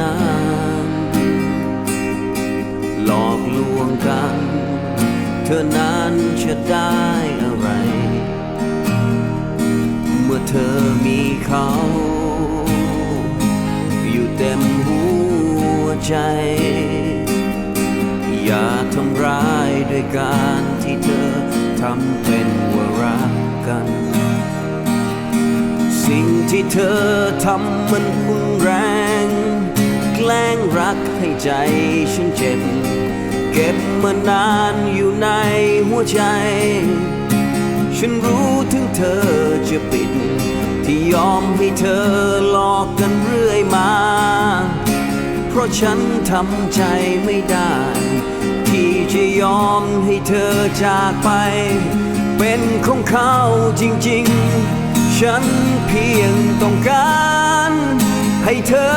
นั้นหลอกลวงกัน เธอนั้นจะได้อะไร เมื่อเธอมีเขา อยู่เต็มหัวใจ อย่าทำร้ายด้วยการที่เธอทำเป็นว่ารักกัน สิ่งที่เธอทำมันรุนแร แกล้งรักให้ใจฉันเจ็บ เก็บมานานอยู่ในหัวใจ ฉันรู้ถึงเธอจะปิด ที่ยอมให้เธอหลอกกันเรื่อยมา เพราะฉันทำใจไม่ได้ ที่จะยอมให้เธอจากไป เป็นของเขาจริง ๆฉันเพียงต้องการให้เธอ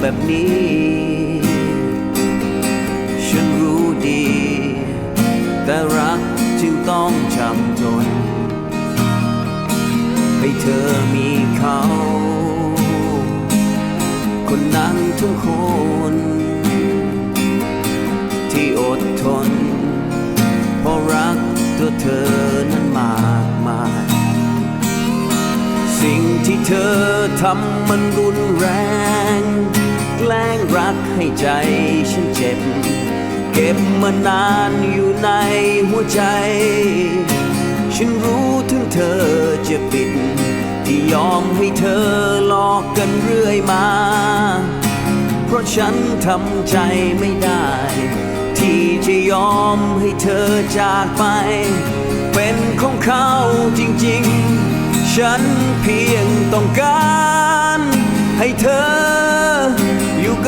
แบบนี้ ฉันรู้ดี แต่รักจึงต้องจำทน ให้เธอมีเขา คนนั้นทุกคน ที่อดทน เพราะรักตัวเธอนั้นมากมาย สิ่งที่เธอทำมันรุนแรง แกล้งรักให้ใจฉันเจ็บ เก็บมานานอยู่ในหัวใจ ฉันรู้ถึงเธอจะปิด ที่ยอมให้เธอหลอกกันเรื่อยมา เพราะฉันทำใจไม่ได้ ที่จะยอมให้เธอจากไป เป็นของเขาจริงๆ ฉันเพียงต้องการให้เธอ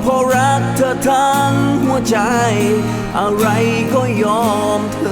เพราะรักเธอทั้งหัวใจ อะไรก็ยอมเธอ